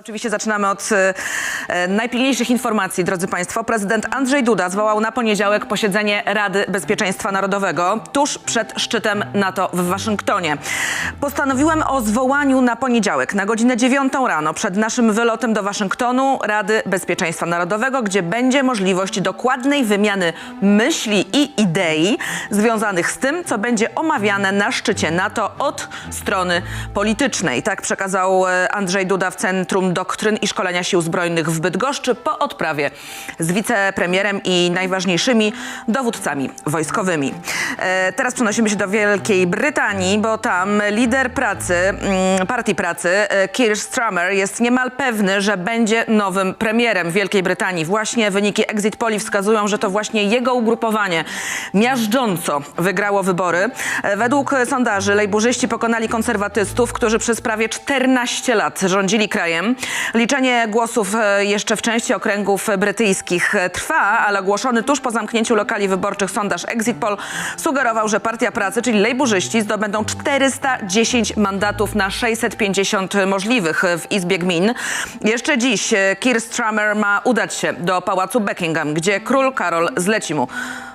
Oczywiście zaczynamy od e, najpilniejszych informacji, drodzy Państwo. Prezydent Andrzej Duda zwołał na poniedziałek posiedzenie Rady Bezpieczeństwa Narodowego tuż przed szczytem NATO w Waszyngtonie. Postanowiłem o zwołaniu na poniedziałek na godzinę 9 rano przed naszym wylotem do Waszyngtonu Rady Bezpieczeństwa Narodowego, gdzie będzie możliwość dokładnej wymiany myśli i idei związanych z tym, co będzie omawiane na szczycie NATO od strony politycznej. Tak przekazał e, Andrzej Duda w Centrum Doktryn i Szkolenia Sił Zbrojnych w Bydgoszczy po odprawie z wicepremierem i najważniejszymi dowódcami wojskowymi. E, Teraz przenosimy się do Wielkiej Brytanii, bo tam lider pracy, mm, partii pracy e, Keir Starmer jest niemal pewny, że będzie nowym premierem Wielkiej Brytanii. Właśnie wyniki exit poli wskazują, że to właśnie jego ugrupowanie miażdżąco wygrało wybory. E, Według sondaży lejburzyści pokonali konserwatystów, którzy przez prawie 14 lat rządzili krajem. Liczenie głosów e, jeszcze w części okręgów brytyjskich e, trwa, ale ogłoszony tuż po zamknięciu lokali wyborczych sondaż Exit Poll sugerował, że Partia Pracy, czyli lejburzyści, zdobędą 410 mandatów na 650 możliwych w Izbie Gmin. Jeszcze dziś e, Keir Starmer ma udać się do Pałacu Buckingham, gdzie król Karol zleci mu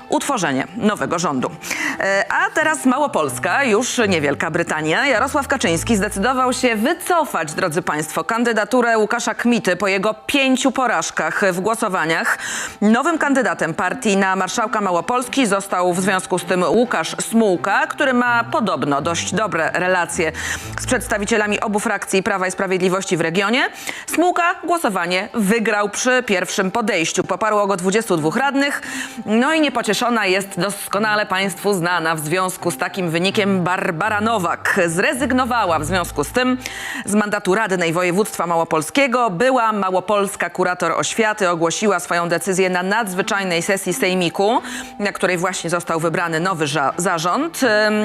utworzenie nowego rządu. E, A teraz Małopolska, już nie Wielka Brytania. Jarosław Kaczyński zdecydował się wycofać, drodzy Państwo, kandydaturę Łukasza Kmity po jego pięciu porażkach w głosowaniach. Nowym kandydatem partii na marszałka Małopolski został w związku z tym Łukasz Smułka, który ma podobno dość dobre relacje z przedstawicielami obu frakcji Prawa i Sprawiedliwości w regionie. Smułka głosowanie wygrał przy pierwszym podejściu. Poparło go 22 radnych. No i niepocieszona jest doskonale Państwu znana w związku z takim wynikiem Barbara Nowak. Zrezygnowała w związku z tym z mandatu radnej województwa małopolskiego. Była małopolska kurator oświaty, ogłosiła swoją decyzję na nadzwyczajnej sesji sejmiku, na której właśnie został wybrany nowy zarząd.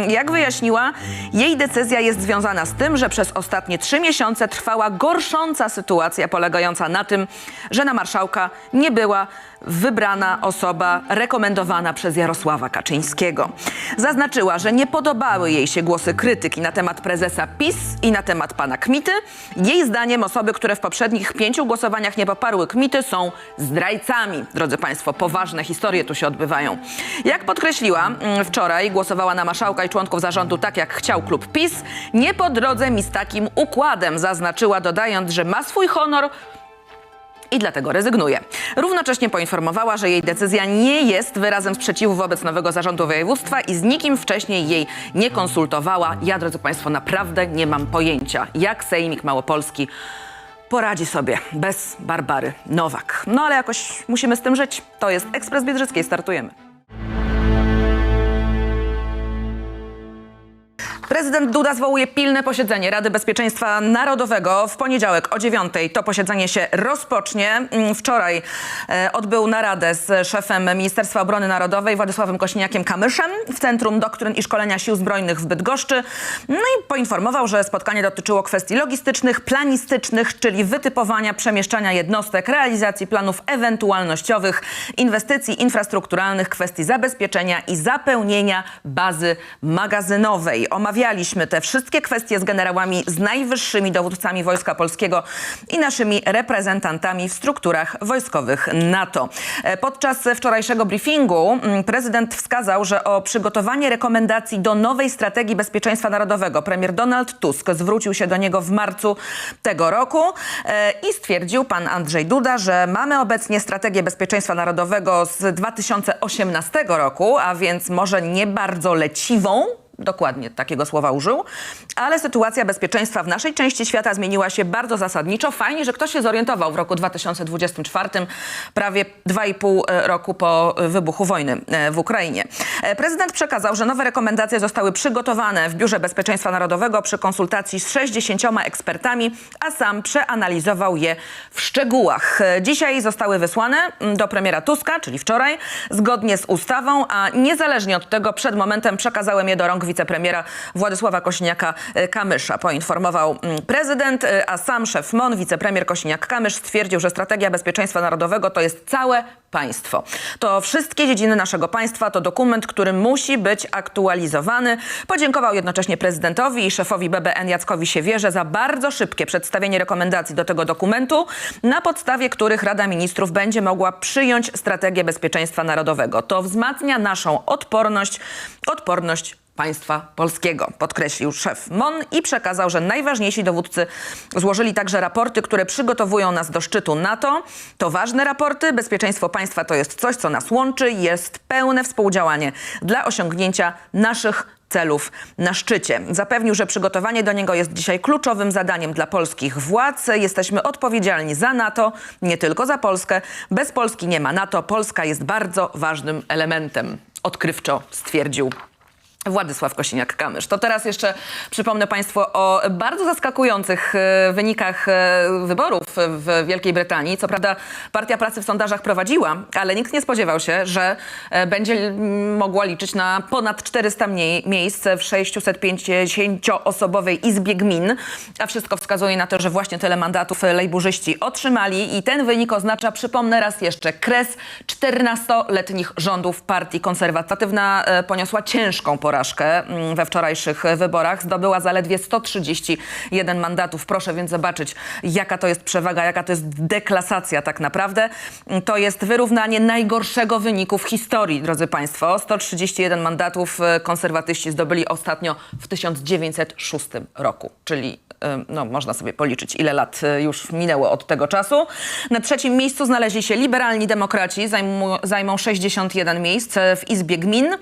Jak wyjaśniła, jej decyzja jest związana z tym, że przez ostatnie trzy miesiące trwała gorsząca sytuacja polegająca na tym, że na marszałka nie była wybrana osoba rekomendowana przez Jarosława Kaczyńskiego. Zaznaczyła, że nie podobały jej się głosy krytyki na temat prezesa PiS i na temat pana Kmity. Jej zdaniem osoby, które w poprzednich pięciu głosowaniach nie poparły Kmity są zdrajcami. Drodzy Państwo, poważne historie tu się odbywają. Jak podkreśliła mm, wczoraj, głosowała na marszałka i członków zarządu tak, jak chciał klub PiS. Nie po drodze mi z takim układem, zaznaczyła, dodając, że ma swój honor, i dlatego rezygnuje. Równocześnie poinformowała, że jej decyzja nie jest wyrazem sprzeciwu wobec nowego zarządu województwa i z nikim wcześniej jej nie konsultowała. Ja, drodzy Państwo, naprawdę nie mam pojęcia, jak Sejmik Małopolski poradzi sobie bez Barbary Nowak. No ale jakoś musimy z tym żyć. To jest Ekspres Biedrzyckiej. Startujemy. Prezydent Duda zwołuje pilne posiedzenie Rady Bezpieczeństwa Narodowego w poniedziałek o 9. To posiedzenie się rozpocznie. Mm, Wczoraj e, odbył naradę z szefem Ministerstwa Obrony Narodowej Władysławem Kośniakiem-Kamyszem w Centrum Doktryn i Szkolenia Sił Zbrojnych w Bydgoszczy. No i poinformował, że spotkanie dotyczyło kwestii logistycznych, planistycznych, czyli wytypowania, przemieszczania jednostek, realizacji planów ewentualnościowych, inwestycji infrastrukturalnych, kwestii zabezpieczenia i zapełnienia bazy magazynowej. Omawialiśmy te wszystkie kwestie z generałami, z najwyższymi dowódcami Wojska Polskiego i naszymi reprezentantami w strukturach wojskowych NATO. E, Podczas wczorajszego briefingu mm, prezydent wskazał, że o przygotowanie rekomendacji do nowej strategii bezpieczeństwa narodowego premier Donald Tusk zwrócił się do niego w marcu tego roku e, i stwierdził pan Andrzej Duda, że mamy obecnie strategię bezpieczeństwa narodowego z 2018 roku, a więc może nie bardzo leciwą, Dokładnie takiego słowa użył. Ale sytuacja bezpieczeństwa w naszej części świata zmieniła się bardzo zasadniczo. Fajnie, że ktoś się zorientował w roku 2024, prawie 2,5 roku po wybuchu wojny e, w Ukrainie. E, Prezydent przekazał, że nowe rekomendacje zostały przygotowane w Biurze Bezpieczeństwa Narodowego przy konsultacji z 60 ekspertami, a sam przeanalizował je w szczegółach. E, Dzisiaj zostały wysłane mm, do premiera Tuska, czyli wczoraj, zgodnie z ustawą, a niezależnie od tego przed momentem przekazałem je do rąk wicepremiera Władysława Kosiniaka-Kamysza. Poinformował mm, prezydent, y, a sam szef MON, wicepremier Kosiniak-Kamysz stwierdził, że strategia bezpieczeństwa narodowego to jest całe państwo. To wszystkie dziedziny naszego państwa, to dokument, który musi być aktualizowany. Podziękował jednocześnie prezydentowi i szefowi BBN Jackowi Siewierze za bardzo szybkie przedstawienie rekomendacji do tego dokumentu, na podstawie których Rada Ministrów będzie mogła przyjąć strategię bezpieczeństwa narodowego. To wzmacnia naszą odporność, odporność państwa polskiego, podkreślił szef MON i przekazał, że najważniejsi dowódcy złożyli także raporty, które przygotowują nas do szczytu NATO. To ważne raporty. Bezpieczeństwo państwa to jest coś, co nas łączy. Jest pełne współdziałanie dla osiągnięcia naszych celów na szczycie. Zapewnił, że przygotowanie do niego jest dzisiaj kluczowym zadaniem dla polskich władz. Jesteśmy odpowiedzialni za NATO, nie tylko za Polskę. Bez Polski nie ma NATO. Polska jest bardzo ważnym elementem. Odkrywczo stwierdził Władysław Kosiniak-Kamysz. To teraz jeszcze przypomnę Państwu o bardzo zaskakujących e, wynikach e, wyborów w Wielkiej Brytanii. Co prawda Partia Pracy w sondażach prowadziła, ale nikt nie spodziewał się, że e, będzie mogła liczyć na ponad 400 mniej, miejsc w 650-osobowej Izbie Gmin. A wszystko wskazuje na to, że właśnie tyle mandatów lejburzyści otrzymali i ten wynik oznacza, przypomnę raz jeszcze, kres 14-letnich rządów Partii Konserwatywna poniosła ciężką porażkę mm, we wczorajszych wyborach. Zdobyła zaledwie 131 mandatów. Proszę więc zobaczyć, jaka to jest przewaga, jaka to jest deklasacja tak naprawdę. To jest wyrównanie najgorszego wyniku w historii, drodzy Państwo. 131 mandatów e, konserwatyści zdobyli ostatnio w 1906 roku, czyli no, można sobie policzyć, ile lat e, już minęło od tego czasu. Na trzecim miejscu znaleźli się liberalni demokraci, zajmą 61 miejsc w Izbie Gmin.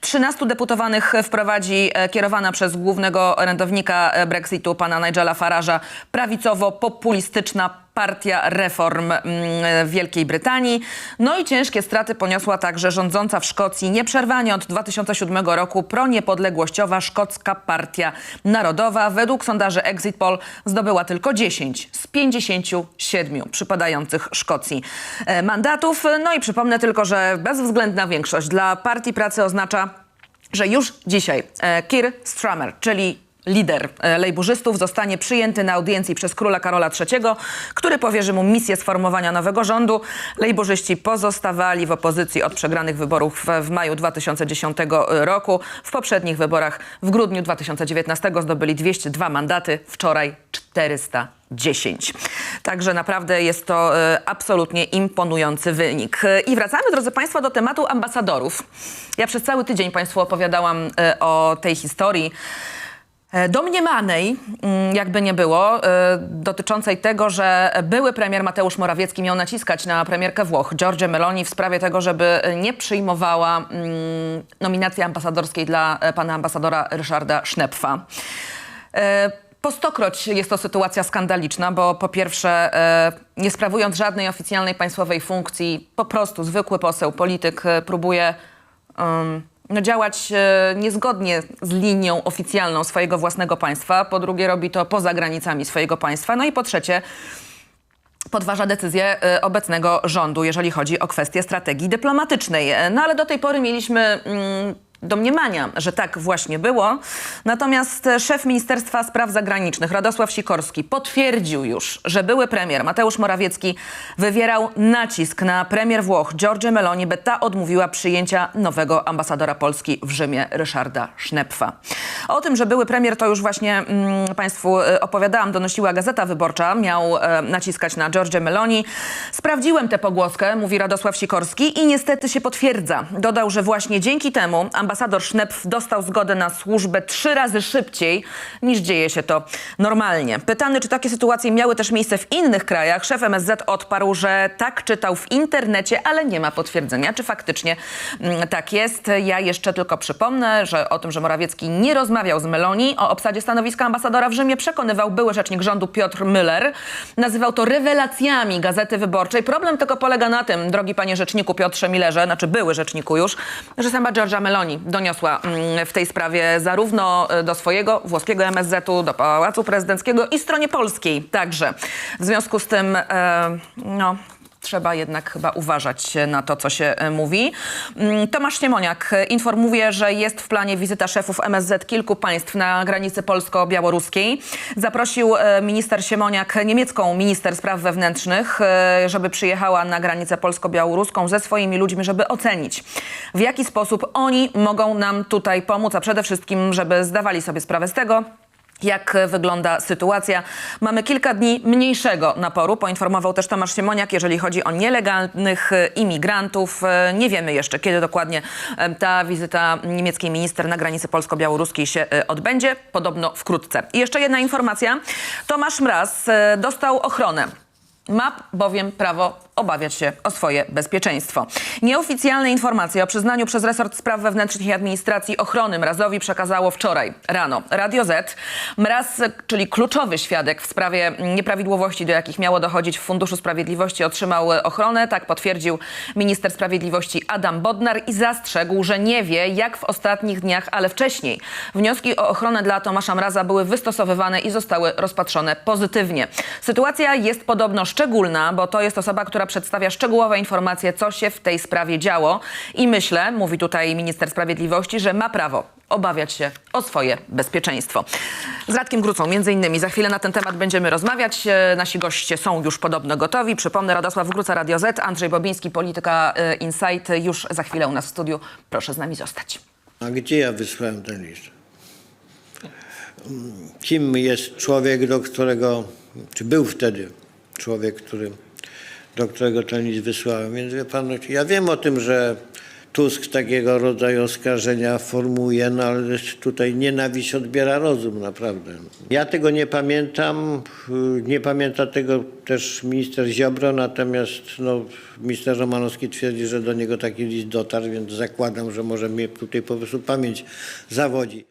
13 deputowanych wprowadzi e, kierowana przez głównego orędownika Brexitu, pana Nigela Farage'a, prawicowo-populistyczna Partia Reform mm, Wielkiej Brytanii. No i ciężkie straty poniosła także rządząca w Szkocji nieprzerwanie od 2007 roku proniepodległościowa Szkocka Partia Narodowa. Według sondaży Exit Poll zdobyła tylko 10 z 57 przypadających Szkocji e, mandatów. No i przypomnę tylko, że bezwzględna większość dla Partii Pracy oznacza że już dzisiaj e, Keir Starmer, czyli lider e, lejburzystów, zostanie przyjęty na audiencji przez króla Karola III, który powierzy mu misję sformowania nowego rządu. Lejburzyści pozostawali w opozycji od przegranych wyborów w, maju 2010 roku. W poprzednich wyborach w grudniu 2019 zdobyli 202 mandaty, wczoraj 410. Także naprawdę jest to e, absolutnie imponujący wynik. E, I wracamy, drodzy Państwo, do tematu ambasadorów. Ja przez cały tydzień Państwu opowiadałam o tej historii. E, domniemanej, mm, jakby nie było, e, dotyczącej tego, że były premier Mateusz Morawiecki miał naciskać na premierkę Włoch, Giorgio Meloni, w sprawie tego, żeby nie przyjmowała mm, nominacji ambasadorskiej dla e, pana ambasadora Ryszarda Sznepfa. Po stokroć jest to sytuacja skandaliczna, bo po pierwsze, nie sprawując żadnej oficjalnej państwowej funkcji, po prostu zwykły poseł, polityk próbuje no, działać e, niezgodnie z linią oficjalną swojego własnego państwa. Po drugie, robi to poza granicami swojego państwa. No i po trzecie, podważa decyzję e, obecnego rządu, jeżeli chodzi o kwestię strategii dyplomatycznej. E, No ale do tej pory mieliśmy mm, domniemania, że tak właśnie było. Natomiast szef Ministerstwa Spraw Zagranicznych Radosław Sikorski potwierdził już, że były premier Mateusz Morawiecki wywierał nacisk na premier Włoch Giorgio Meloni, by ta odmówiła przyjęcia nowego ambasadora Polski w Rzymie Ryszarda Sznepfa. O tym, że były premier, to już właśnie mm, Państwu e, opowiadałam, donosiła Gazeta Wyborcza, miał e, naciskać na Giorgio Meloni. Sprawdziłem tę pogłoskę, mówi Radosław Sikorski i niestety się potwierdza. Dodał, że właśnie dzięki temu ambasador Sznepf dostał zgodę na służbę trzy razy szybciej niż dzieje się to normalnie. Pytany, czy takie sytuacje miały też miejsce w innych krajach, szef MSZ odparł, że tak czytał w internecie, ale nie ma potwierdzenia, czy faktycznie mm, tak jest. Ja jeszcze tylko przypomnę, że o tym, że Morawiecki nie rozmawiał z Meloni o obsadzie stanowiska ambasadora w Rzymie, przekonywał były rzecznik rządu Piotr Müller. Nazywał to rewelacjami Gazety Wyborczej. Problem tylko polega na tym, drogi panie rzeczniku Piotrze Millerze, znaczy były rzeczniku już, że sama Giorgia Meloni doniosła mm, w tej sprawie zarówno e, do swojego włoskiego MSZ-u, do Pałacu Prezydenckiego i stronie polskiej także. W związku z tym, e, no, trzeba jednak chyba uważać na to, co się e, mówi. Mm, Tomasz Siemoniak e, informuje, że jest w planie wizyta szefów MSZ kilku państw na granicy polsko-białoruskiej. Zaprosił e, minister Siemoniak niemiecką minister spraw wewnętrznych, żeby przyjechała na granicę polsko-białoruską ze swoimi ludźmi, żeby ocenić, w jaki sposób oni mogą nam tutaj pomóc, a przede wszystkim, żeby zdawali sobie sprawę z tego, jak wygląda sytuacja. Mamy kilka dni mniejszego naporu, poinformował też Tomasz Siemoniak, jeżeli chodzi o nielegalnych e, imigrantów. E, Nie wiemy jeszcze, kiedy dokładnie e, ta wizyta niemieckiej minister na granicy polsko-białoruskiej się odbędzie. Podobno wkrótce. I jeszcze jedna informacja. Tomasz Mraz dostał ochronę. Ma bowiem prawo obawiać się o swoje bezpieczeństwo. Nieoficjalne informacje o przyznaniu przez resort spraw wewnętrznych i administracji ochrony Mrazowi przekazało wczoraj rano Radio Z. Mraz, czyli kluczowy świadek w sprawie nieprawidłowości, do jakich miało dochodzić w Funduszu Sprawiedliwości, otrzymał ochronę. Tak potwierdził minister sprawiedliwości Adam Bodnar i zastrzegł, że nie wie, jak w ostatnich dniach, ale wcześniej wnioski o ochronę dla Tomasza Mraza były wystosowywane i zostały rozpatrzone pozytywnie. Sytuacja jest podobno szczególna, bo to jest osoba, która przedstawia szczegółowe informacje, co się w tej sprawie działo. I myślę, mówi tutaj minister sprawiedliwości, że ma prawo obawiać się o swoje bezpieczeństwo. Z Radkiem Grucą między innymi za chwilę na ten temat będziemy rozmawiać. E, Nasi goście są już podobno gotowi. Przypomnę, Radosław Gruca, Radio Z, Andrzej Bobiński, Polityka e, Insight już za chwilę u nas w studiu. Proszę z nami zostać. A gdzie ja wysłałem ten list? Mm, Kim jest człowiek, do którego, czy był wtedy człowiek, który, do którego ten list wysłałem? Więc wie pan, ja wiem o tym, że Tusk takiego rodzaju oskarżenia formułuje, no ale tutaj nienawiść odbiera rozum, naprawdę. Ja tego nie pamiętam, nie pamięta tego też minister Ziobro, natomiast no, minister Romanowski twierdzi, że do niego taki list dotarł, więc zakładam, że może mnie tutaj po prostu pamięć zawodzi.